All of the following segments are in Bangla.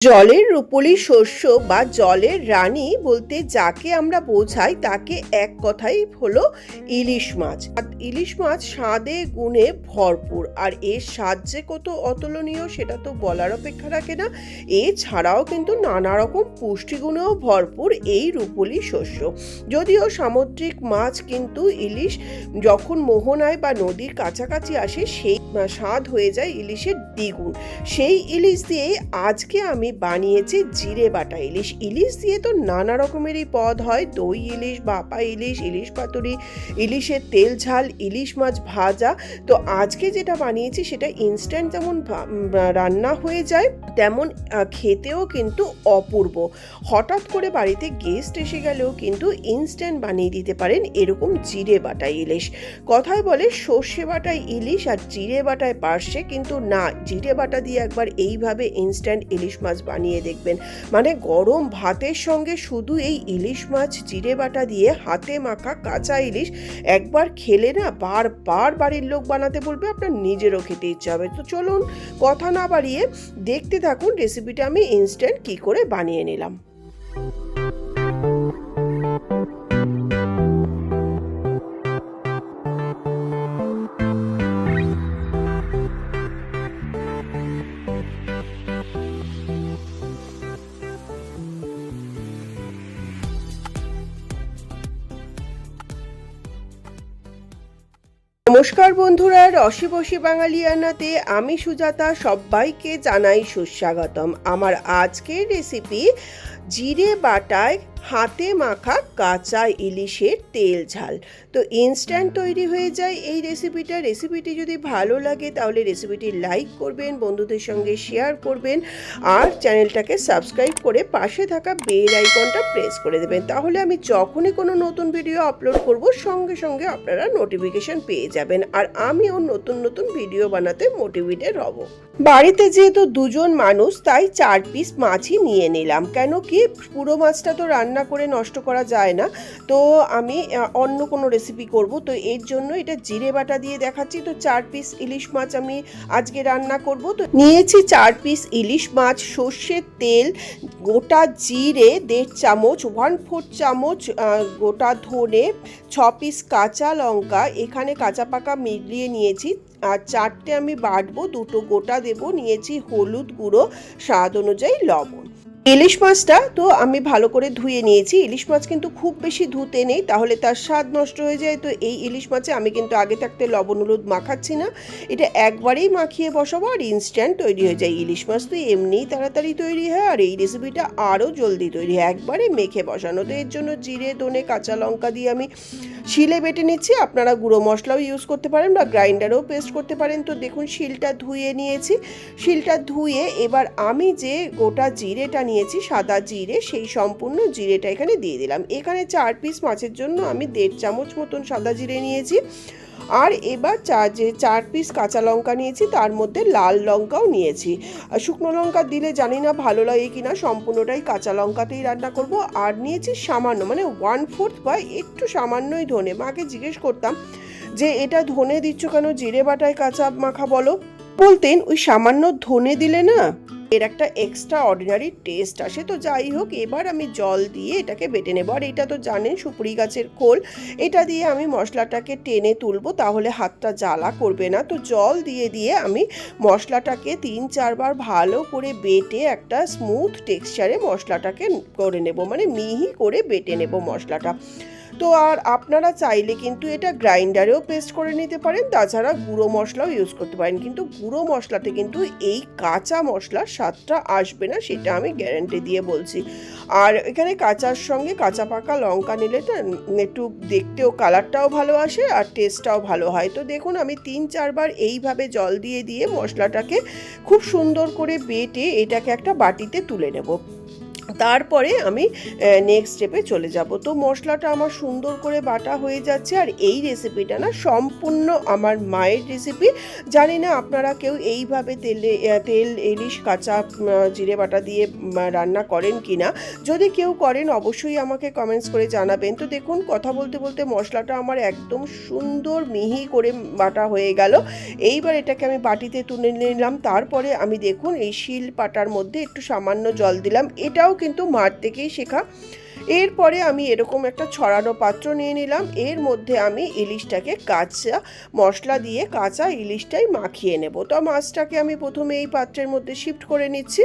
জলের রূপলি শস্য বা জলের রানী বলতে যাকে আমরা বোঝাই তাকে এক কথাই হলো ইলিশ মাছ। ইলিশ মাছ স্বাদে গুণে ভরপুর। আর এর স্বাদ যে কত অতুলনীয় সেটা তো বলার অপেক্ষা রাখে না। এছাড়াও কিন্তু নানা রকম পুষ্টিগুণেও ভরপুর এই রূপলি শস্য। যদিও সামুদ্রিক মাছ কিন্তু ইলিশ যখন মোহনায় বা নদীর কাছাকাছি আসে সেই স্বাদ হয়ে যায় ইলিশের দ্বিগুণ। সেই ইলিশ দিয়ে আজকে আমি বানিয়েছি জিরে বাটা ইলিশ। ইলিশ দিয়ে তো নানা রকমেরই পদ হয়। দই ইলিশ, বাপা ইলিশ ইলিশ পাতুরি, ইলিশের তেল ঝাল, ইলিশ মাছ ভাজা। তো আজকে যেটা বানিয়েছি সেটা ইনস্ট্যান্ট যেমন রান্না হয়ে যায়, তেমন খেতেও কিন্তু অপূর্ব। হঠাৎ করে বাড়িতে গেস্ট এসে গেলেও কিন্তু ইনস্ট্যান্ট বানিয়ে দিতে পারেন এরকম জিরে বাটা ইলিশ। কথায় বলে সর্ষে বাটায় ইলিশ আর জিরে বাটায় পার্শ্বে কিন্তু না। জিরে বাটা দিয়ে একবার এইভাবে ইনস্ট্যান্ট ইলিশ মাছ বানিয়ে দেখবেন। মানে গরম ভাতের সঙ্গে শুধু এই ইলিশ মাছ, জিরে বাটা দিয়ে হাতে মাখা কাঁচা ইলিশ একবার খেলে না বারবার বাড়ির লোক বানাতে বলবে, আপনার নিজেরও খেতে ইচ্ছা হবে। তো চলুন কথা না বাড়িয়ে দেখতে থাকুন রেসিপিটা আমি ইনস্ট্যান্ট কি করে বানিয়ে নিলাম। নমস্কার বন্ধুরা রসি বসি বাঙালিয়ানাতে আমি সুজাতা সবাইকে জানাই সুস্বাগতম। আমার আজকের রেসিপি জিরে বাটায় হাতে মাখা কাঁচা ইলিশের তেল ঝাল। তো ইনস্ট্যান্ট তৈরি হয়ে যায় এই রেসিপিটা রেসিপিটি যদি ভালো লাগে তাহলে রেসিপিটি লাইক করবেন বন্ধুদের সঙ্গে শেয়ার করবেন আর চ্যানেলটাকে সাবস্ক্রাইব করে পাশে থাকা বেল আইকনটা প্রেস করে দেবেন। তাহলে আমি যখনই কোনো নতুন ভিডিও আপলোড করব সঙ্গে সঙ্গে আপনারা নোটিফিকেশন পেয়ে যাবেন। আর আমিও নতুন নতুন ভিডিও বানাতে মোটিভেটেড হব। বাড়িতে যেহেতু দুজন মানুষ, তাই চার পিস মাছই নিয়ে নিলাম। কেন কি পুরো মাছটা তো রান্না করে নষ্ট করা যায় না। তো আমি অন্য কোনো রেসিপি করব। তো এর জন্য এটা জিরে বাটা দিয়ে দেখাচ্ছি। তো চার পিস ইলিশ মাছ আমি আজকে রান্না করব। তো নিয়েছি চার পিস ইলিশ মাছ, সর্ষের তেল, গোটা জিরে, দেড় চামচ ওয়ান ফোর চামচ গোটা ধনে, ছ পিস কাঁচা লঙ্কা। এখানে কাঁচা পাকা মিলিয়ে নিয়েছি। আর চারটে আমি বাটবো দুটো গোটা দেব নিয়েছি হলুদ গুঁড়ো স্বাদ অনুযায়ী লবণ। ইলিশ মাছটা তো আমি ভালো করে ধুয়ে নিয়েছি। ইলিশ মাছ কিন্তু খুব বেশি ধুতে নেই, তাহলে তার স্বাদ নষ্ট হয়ে যায়। তো এই ইলিশ মাছে আমি কিন্তু আগে থাকতে লবণ, হলুদ মাখাচ্ছি না। এটা একবারেই মাখিয়ে বসাবো আর ইনস্ট্যান্ট তৈরি হয়ে যায়। ইলিশ মাছ তো এমনিই তাড়াতাড়ি তৈরি হয় আর এই রেসিপিটা আরও জলদি তৈরি হয়। একবারে মেখে বসানো। তো এর জন্য জিরে, ধনে, কাঁচা লঙ্কা দিয়ে আমি শিলে বেটে নিচ্ছি। আপনারা গুঁড়ো মশলাও ইউজ করতে পারেন বা গ্রাইন্ডারও পেস্ট করতে পারেন। তো দেখুন, শিলটা ধুয়ে নিয়েছি। শিলটা ধুয়ে এবার আমি যে গোটা জিরেটা নিয়েছি সাদা জিরে, সেই সম্পূর্ণ জিরেটা এখানে দিয়ে দিলাম। এখানে চার পিস মাছের জন্য আমি দেড় চামচ মতন সাদা জিরে নিয়েছি। আর এবার চা যে চার পিস কাঁচা লঙ্কা নিয়েছি, তার মধ্যে লাল লঙ্কাও নিয়েছি। আর শুকনো লঙ্কা দিলে জানি না ভালো লাগে কি না সম্পূর্ণটাই কাঁচা লঙ্কাতেই রান্না করব। আর নিয়েছি সামান্য মানে ওয়ান ফোর্থ বা একটু সামান্যই ধনে। মাকে জিজ্ঞেস করতাম যে, এটা ধনে দিচ্ছ কেন? জিরে বাটায় কাঁচা মাখা বলো। বলতেন, ওই সামান্য ধনে দিলে না এর একটা এক্সট্রা অর্ডিনারি টেস্ট আসে। তো যাই হোক, এবার আমি জল দিয়ে এটাকে বেটে নেব। আর এটা তো জানেন, সুপুরি গাছের খোল। এটা দিয়ে আমি মশলাটাকে টেনে তুলবো, তাহলে হাতটা জ্বালা করবে না। তো জল দিয়ে দিয়ে আমি মশলাটাকে তিন, চারবার ভালো করে বেটে একটা স্মুথ টেক্সচারে মশলাটাকে করে নেব। মানে মিহি করে বেটে নেব মশলাটা। তো আর আপনারা চাইলে কিন্তু এটা গ্রাইন্ডারেও পেস্ট করে নিতে পারেন, তাছাড়া গুঁড়ো মশলাও ইউজ করতে পারেন। কিন্তু গুঁড়ো মশলাতে কিন্তু এই কাঁচা মশলার স্বাদটা আসবে না, সেটা আমি গ্যারেন্টি দিয়ে বলছি। আর এখানে কাঁচার সঙ্গে কাঁচা পাকা লঙ্কা নিলে তো একটু দেখতেও কালারটাও ভালো আসে আর টেস্টটাও ভালো হয়। তো দেখুন, আমি তিন চারবার এইভাবে জল দিয়ে দিয়ে মশলাটাকে খুব সুন্দর করে বেটে এটাকে একটা বাটিতে তুলে নেব। তারপরে আমি নেক্সট স্টেপে চলে যাব। তো মশলাটা আমার সুন্দর করে বাটা হয়ে যাচ্ছে আর এই রেসিপিটা না সম্পূর্ণ আমার মায়ের রেসিপি জানি না আপনারা কেউ এইভাবে তেলে তেল, ইলিশ, কাঁচা জিরে বাটা দিয়ে রান্না করেন কি না যদি কেউ করেন, অবশ্যই আমাকে কমেন্টস করে জানাবেন। তো দেখুন, কথা বলতে বলতে মশলাটা আমার একদম সুন্দর মিহি করে বাটা হয়ে গেল। এইবার এটাকে আমি বাটিতে তুলে নিলাম। তারপরে আমি দেখুন, এই শিল পাটার মধ্যে একটু সামান্য জল দিলাম। এটাও কিন্তু মার থেকেই শেখা। এরপরে আমি এরকম একটা ছড়ানো পাত্র নিয়ে নিলাম। এর মধ্যে আমি ইলিশটাকে কাঁচা মশলা দিয়ে কাঁচা ইলিশটাই মাখিয়ে নেব। তো মাছটাকে আমি প্রথমে এই পাত্রের মধ্যে শিফট করে নিচ্ছি।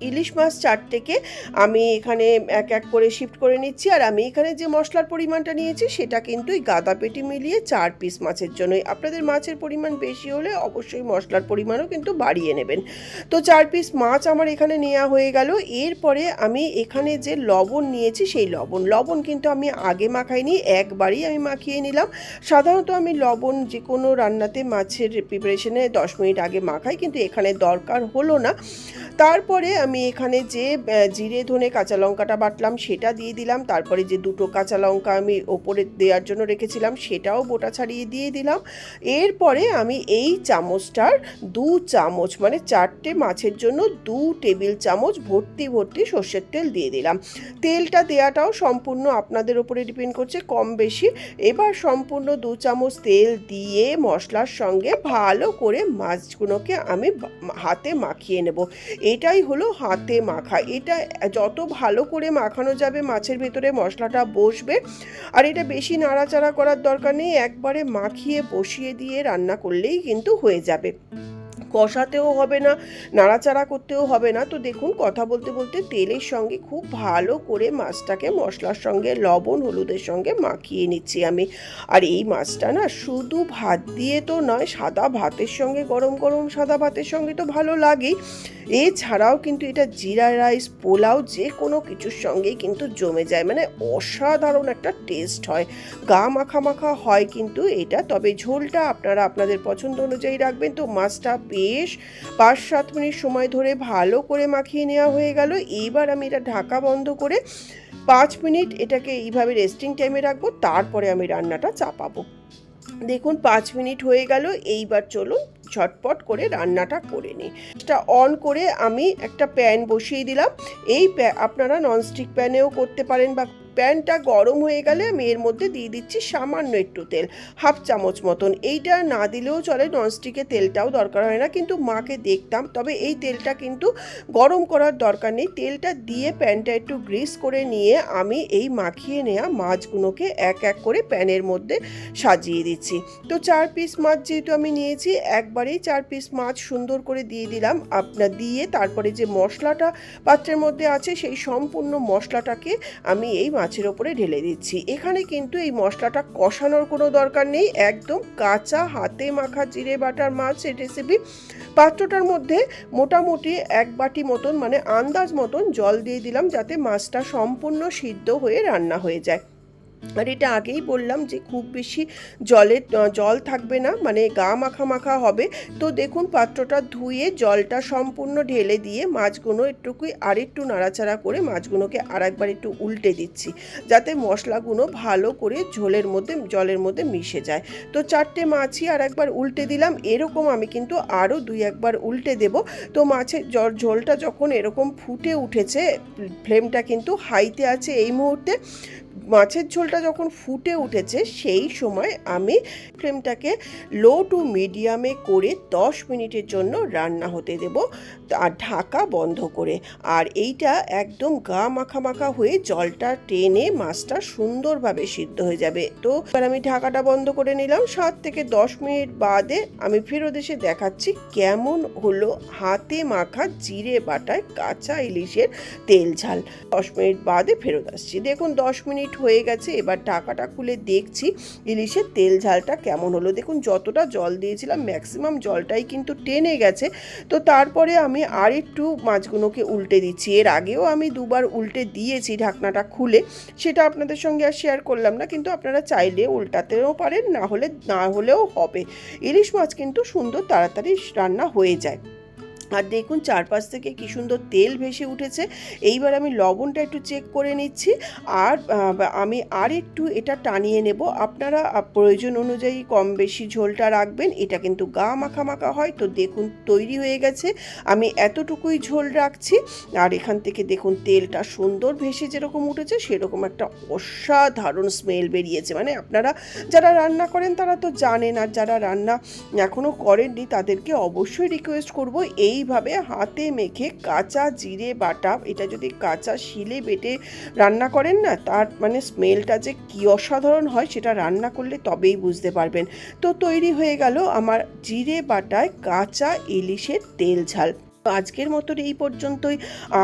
ইলিশ মাছ চারটেকে আমি এখানে এক এক করে শিফট করে নিচ্ছি। আর আমি এখানে যে মশলার পরিমাণটা নিয়েছি, সেটা কিন্তু এই গাদা পেটি মিলিয়ে চার পিস মাছের জন্যই। আপনাদের মাছের পরিমাণ বেশি হলে অবশ্যই মশলার পরিমাণও কিন্তু বাড়িয়ে নেবেন। তো চার পিস মাছ আমার এখানে নেওয়া হয়ে গেল। এরপরে আমি এখানে যে লবণ নিয়েছি, সেই লবণ। লবণ কিন্তু আমি আগে মাখাইনি, একবারই আমি মাখিয়ে নিলাম। সাধারণত আমি লবণ যে কোনো রান্নাতে মাছের প্রিপারেশনে দশ মিনিট আগে মাখাই, কিন্তু এখানে দরকার হলো না। তারপরে আমি এখানে যে জিরে, ধনে, কাঁচা লঙ্কাটা বাটলাম, সেটা দিয়ে দিলাম। তারপরে যে দুটো কাঁচা লঙ্কা আমি ওপরে দেওয়ার জন্য রেখেছিলাম, সেটাও বোটা ছাড়িয়ে দিয়ে দিলাম। এরপরে আমি এই চামচটার দু চামচ মানে চারটে মাছের জন্য দু টেবিল চামচ ভর্তি ভর্তি সর্ষের তেল দিয়ে দিলাম। তেলটা দেওয়াটাও সম্পূর্ণ আপনাদের ওপরে ডিপেন্ড করছে, কম বেশি। এবার সম্পূর্ণ দু চামচ তেল দিয়ে মশলার সঙ্গে ভালো করে মাছগুলোকে আমি হাতে মাখিয়ে নেব। এটাই হলো হাতে মাখা। এটা যত ভালো করে মাখানো যাবে, মাছের ভেতরে মশলাটা বসবে। আর এটা বেশি নাড়াচাড়া করার দরকার নেই, একবারে মাখিয়ে বসিয়ে দিয়ে রান্না করলেই কিন্তু হয়ে যাবে। কষাতেও হবে না, নাড়াচাড়া করতেও হবে না। তো দেখুন, কথা বলতে বলতে তেলের সঙ্গে খুব ভালো করে মাছটাকে মশলার সঙ্গে, লবণ, হলুদের সঙ্গে মাখিয়ে নিচ্ছি আমি। আর এই মাছটা না শুধু ভাত দিয়ে তো নয়, সাদা ভাতের সঙ্গে, গরম গরম সাদা ভাতের সঙ্গে তো ভালো লাগেই এছাড়াও কিন্তু এটা জিরা রাইস, পোলাও যে কোনো কিছুর সঙ্গেই কিন্তু জমে যায়। মানে অসাধারণ একটা টেস্ট হয়। গা মাখা মাখা হয় কিন্তু এটা। তবে ঝোলটা আপনারা আপনাদের পছন্দ অনুযায়ী রাখবেন। তো মাছটা বেশ পাঁচ সাত মিনিট সময় ধরে ভালো করে মাখিয়ে নেওয়া হয়ে গেল। এইবার আমি এটা ঢাকা বন্ধ করে পাঁচ মিনিট এটাকে এইভাবে রেস্টিং টাইমে রাখব, তারপরে আমি রান্নাটা চাপাবো। দেখুন, পাঁচ মিনিট হয়ে গেল, এইবার চলুন ঝটপট করে রান্নাটা করে নিই। এটা অন করে আমি একটা প্যান বসিয়ে দিলাম। এই আপনারা ননস্টিক প্যানেও করতে পারেন বা প্যানটা গরম হয়ে গেলে আমি এর মধ্যে দিয়ে দিচ্ছি সামান্য একটু তেল, হাফ চামচ মতন। এইটা না দিলেও চলে, ননস্টিকে তেলটাও দরকার হয় না, কিন্তু মাকে দেখতাম। তবে এই তেলটা কিন্তু গরম করার দরকার নেই। তেলটা দিয়ে প্যানটা একটু গ্রিস করে নিয়ে আমি এই মাখিয়ে নেওয়া মাছগুলোকে এক এক করে প্যানের মধ্যে সাজিয়ে দিচ্ছি। তো চার পিস মাছ যেহেতু আমি নিয়েছি, একবারেই চার পিস মাছ সুন্দর করে দিয়ে দিলাম। আপনার দিয়ে তারপরে যে মশলাটা পাত্রের মধ্যে আছে, সেই সম্পূর্ণ মশলাটাকে আমি এই মাছের ওপরে ঢেলে দিচ্ছি। এখানে কিন্তু এই মশলাটা কষানোর কোনো দরকার নেই। একদম কাঁচা হাতে মাখা জিরে বাটার মাছ রেসিপি পাত্রটার মধ্যে মোটামুটি এক বাটি মতন মানে আন্দাজ মতন জল দিয়ে দিলাম যাতে মাছটা সম্পূর্ণ সিদ্ধ হয়ে রান্না হয়ে যায়। আর এটা আগেই বললাম যে খুব বেশি জলের জল থাকবে না মানে গা মাখা মাখা হবে। তো দেখুন পাত্রটা ধুয়ে জলটা সম্পূর্ণ ঢেলে দিয়ে মাছগুলো একটুকুই আর একটু নাড়াচাড়া করে মাছগুলোকে আরেকবার একটু উল্টে দিচ্ছি, যাতে মশলাগুলো ভালো করে ঝোলের মধ্যে, জলের মধ্যে মিশে যায়। তো চারটে মাছই আর একবার উল্টে দিলাম, এরকম আমি কিন্তু আরও দুই একবার উল্টে দেব। তো মাছের জল ঝোলটা যখন এরকম ফুটে উঠেছে, ফ্লেমটা কিন্তু হাইতে আছে এই মুহূর্তে মাছের ঝোলটা যখন ফুটে উঠেছে, সেই সময় আমি ফ্লেমটাকে লো টু মিডিয়ামে করে দশ মিনিটের জন্য রান্না হতে দেব, আর ঢাকা বন্ধ করে। আর এইটা একদম গা মাখা মাখা হয়ে জলটা টেনে মাছটা সুন্দরভাবে সিদ্ধ হয়ে যাবে। তো এবার আমি ঢাকাটা বন্ধ করে নিলাম। সাত থেকে দশ মিনিট বাদে আমি ফেরত এসে দেখাচ্ছি কেমন হলো হাতে মাখা জিরে বাটায় কাঁচা ইলিশের তেল ঝাল। দশ মিনিট বাদে ফেরত আসছি। দেখুন, দশ মিনিট হয়ে গেছে। এবার ঢাকাটা খুলে দেখছি ইলিশের তেল ঝালটা কেমন হলো। দেখুন, যতটা জল দিয়েছিলাম ম্যাক্সিমাম জলটাই কিন্তু টেনে গেছে। তো তারপরে আমি আর একটু মাছগুলোকে উল্টে দিচ্ছি। এর আগেও আমি দুবার উল্টে দিয়েছি ঢাকনাটা খুলে। সেটা আপনাদের সঙ্গে আর শেয়ার করলাম না, কিন্তু আপনারা চাইলে উল্টাতেও পারেন, না হলে, না হলেও হবে। ইলিশ মাছ কিন্তু সুন্দর, তাড়াতাড়ি রান্না হয়ে যায়। আর দেখুন চারপাশ থেকে কি সুন্দর তেল ভেসে উঠেছে। এইবার আমি লবণটা একটু চেক করে নিচ্ছি। আর আমি আর একটু এটা টানিয়ে নেব। আপনারা প্রয়োজন অনুযায়ী কম বেশি ঝোলটা রাখবেন। এটা কিন্তু গা মাখা মাখা হয়। তো দেখুন, তৈরি হয়ে গেছে। আমি এতটুকুই ঝোল রাখছি। আর এখান থেকে দেখুন, তেলটা সুন্দর ভেসে যেরকম উঠেছে, সেরকম একটা অসাধারণ স্মেল বেরিয়েছে। মানে আপনারা যারা রান্না করেন, তারা তো জানেন। আর যারা রান্না এখনও করেননি, তাদেরকে অবশ্যই রিকোয়েস্ট করব। এইভাবে হাতে মেখে কাঁচা জিরে বাটা, এটা যদি কাঁচা শিলে বেটে রান্না করেন না, তার মানে স্মেলটা যে কী অসাধারণ হয় সেটা রান্না করলে তবেই বুঝতে পারবেন। তো তৈরি হয়ে গেল আমার জিরে বাটায় কাঁচা ইলিশের তেল ঝাল। আজকের মতন এই পর্যন্তই।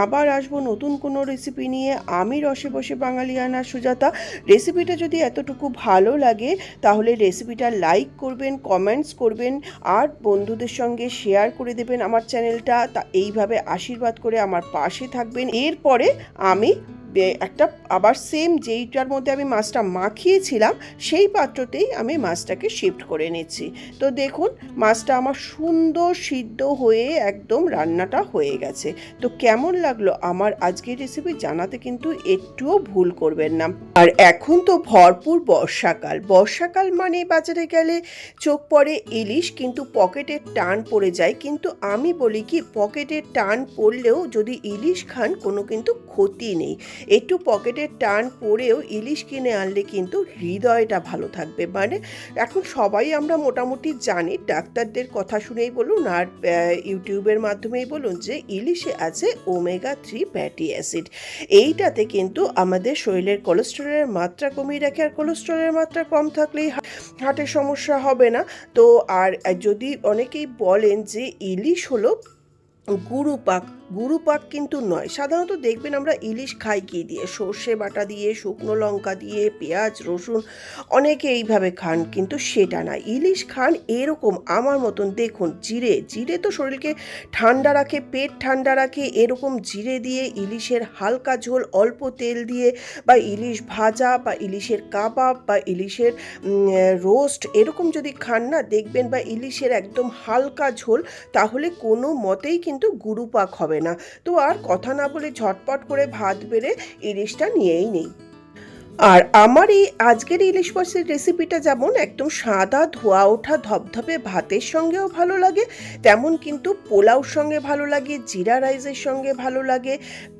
আবার আসব নতুন কোনো রেসিপি নিয়ে। আমি রসে বসে বাঙালিয়ানা সুজাতা। রেসিপিটা যদি এতটুকু ভালো লাগে, তাহলে রেসিপিটা লাইক করবেন কমেন্টস করবেন, আর বন্ধুদের সঙ্গে শেয়ার করে দেবেন আমার চ্যানেলটা তা এইভাবে আশীর্বাদ করে আমার পাশে থাকবেন। এরপরে আমি একটা আবার সেম যেইটার মধ্যে আমি মাছটা মাখিয়েছিলাম, সেই পাত্রতেই আমি মাছটাকে শিফট করে নিচ্ছি। তো দেখুন মাছটা আমার সুন্দর সিদ্ধ হয়ে একদম রান্নাটা হয়ে গেছে। তো কেমন লাগল আমার আজকের রেসিপি জানাতে কিন্তু একটুও ভুল করবেন না। আর এখন তো ভরপুর বর্ষাকাল। বর্ষাকাল মানে বাজারে গেলে চোখ পড়ে ইলিশ, কিন্তু পকেটের টান পড়ে যায়। কিন্তু আমি বলি কি পকেটের টান পড়লেও যদি ইলিশ খান, কোনো কিন্তু ক্ষতি নেই। একটু পকেটের টান পড়েও ইলিশ কিনে আনলে কিন্তু হৃদয়টা ভালো থাকবে। মানে এখন সবাই আমরা মোটামুটি জানি, ডাক্তারদের কথা শুনেই বলুন আর ইউটিউবের মাধ্যমেই বলুন যে ইলিশে আছে ওমেগা থ্রি ফ্যাটি অ্যাসিড। এইটাতে কিন্তু আমাদের শরীরের কোলেস্টেরলের মাত্রা কমিয়ে রাখে আর কোলেস্টেরলের মাত্রা কম থাকলেই হার্টের সমস্যা হবে না। তো আর যদি অনেকেই বলেন যে ইলিশ হলো গুরু পাক গুরু পাক কিন্তু নয়। সাধারণত দেখবেন আমরা ইলিশ খাই কি দিয়ে? সর্ষে বাটা দিয়ে, শুকনো লঙ্কা দিয়ে, পেঁয়াজ, রসুন, অনেকে এইভাবে খান, কিন্তু সেটা না। ইলিশ খান এরকম, আমার মতন দেখুন, জিরে। জিরে তো শরীরকে ঠান্ডা রাখে, পেট ঠান্ডা রাখে, এরকম জিরে দিয়ে ইলিশের হালকা ঝোল, অল্প তেল দিয়ে বা ইলিশ ভাজা বা ইলিশের কাবাব বা ইলিশের রোস্ট এরকম যদি খান না, দেখবেন বা ইলিশের একদম হালকা ঝোল, তাহলে কোনো মতেই কিন্তু গুরুপাক হবে না। তো আর কথা না বলে ঝটপট করে ভাত বেড়ে ইলিশটা নিয়েই নেই। আর আমার এই আজকের ইলিশ মাছের রেসিপিটা যেমন একদম সাদা, ধোয়া, ওঠা, ধপধপে ভাতের সঙ্গেও ভালো লাগে, তেমন কিন্তু পোলাওর সঙ্গে ভালো লাগে, জিরা রাইসের সঙ্গে ভালো লাগে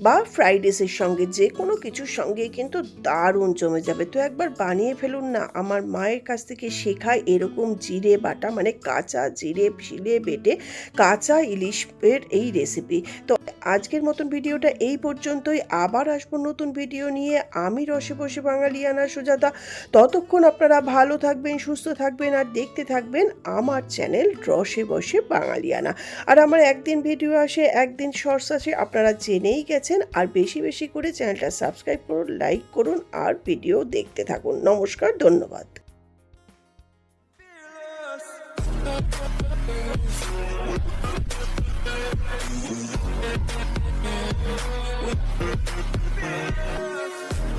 বা ফ্রাইড রাইসের সঙ্গে যে কোনো কিছুর সঙ্গে কিন্তু দারুণ জমে যাবে। তো একবার বানিয়ে ফেলুন না, আমার মায়ের কাছ থেকে শেখায় এরকম জিরে বাটা মানে কাঁচা জিরে শিলে বেটে কাঁচা ইলিশের এই রেসিপি তো আজকের মতন ভিডিওটা এই পর্যন্তই, আবার আসব নতুন ভিডিও নিয়ে। আমি রসে বসে বাঙালিয়ানা সুজাতা। ততক্ষণ আপনারা ভালো থাকবেন, সুস্থ থাকবেন আর দেখতে থাকবেন আমার চ্যানেল রসে বসে বাঙালিয়ানা। আর আমার একদিন ভিডিও আসে, একদিন শর্টস আসে, আপনারা জেনেই গেছেন। আর বেশি বেশি করে চ্যানেলটা সাবস্ক্রাইব করুন, লাইক করুন আর ভিডিও দেখতে থাকুন। নমস্কার, ধন্যবাদ।